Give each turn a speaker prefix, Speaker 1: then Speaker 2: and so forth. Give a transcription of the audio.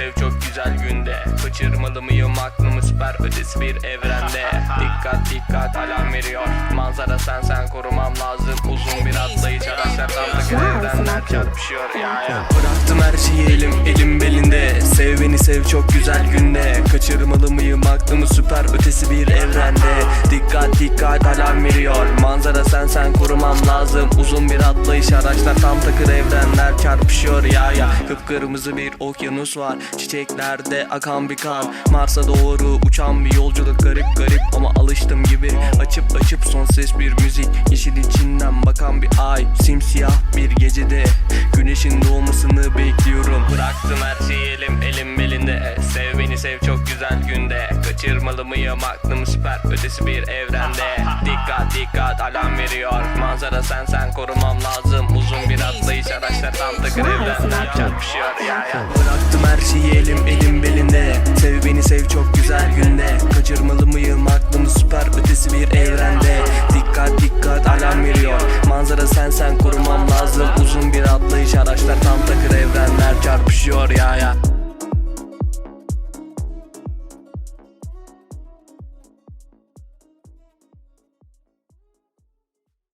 Speaker 1: Sev çok güzel günde. Kaçırmalı mıyım aklımı? Süper ötesi bir evrende. Dikkat dikkat alarm veriyor. Manzara sen sen korumam lazım. Uzun bir atlayış araçlar tam takır evrenler çarpışıyor ya ya. Bıraktım her şeyi Sev çok güzel günde. Kaçırmalı mıyım aklımı süper ötesi bir evrende. Dikkat dikkat alarm veriyor. Manzara sen sen korumam lazım. Uzun bir atlayış araçlar tam takır evrenler çarpışıyor ya ya. Kıpkırmızı bir okyanus var. Çiçeklerde akan bir kan Mars'a doğru uçan bir yolculuk garip garip. Ama alıştım gibi Açıp açıp son ses bir müzik. Yeşil bir ay Simsiyah bir gecede Güneşin doğmasını bekliyorum. Bıraktım her şeyi elim elim belinde Sev beni sev çok güzel günde. Kaçırmalı mıyım aklım süper ötesi bir evrende. Dikkat dikkat alarm veriyor. Manzara sen sen korumam lazım. Uzun bir atlayış araçlar tam takır ya ya Bıraktım her şeyi elim elim belinde Yolları sen sen kurmam lazım. Uzun bir atlayış araçlar tam takır evrenler çarpışıyor ya ya.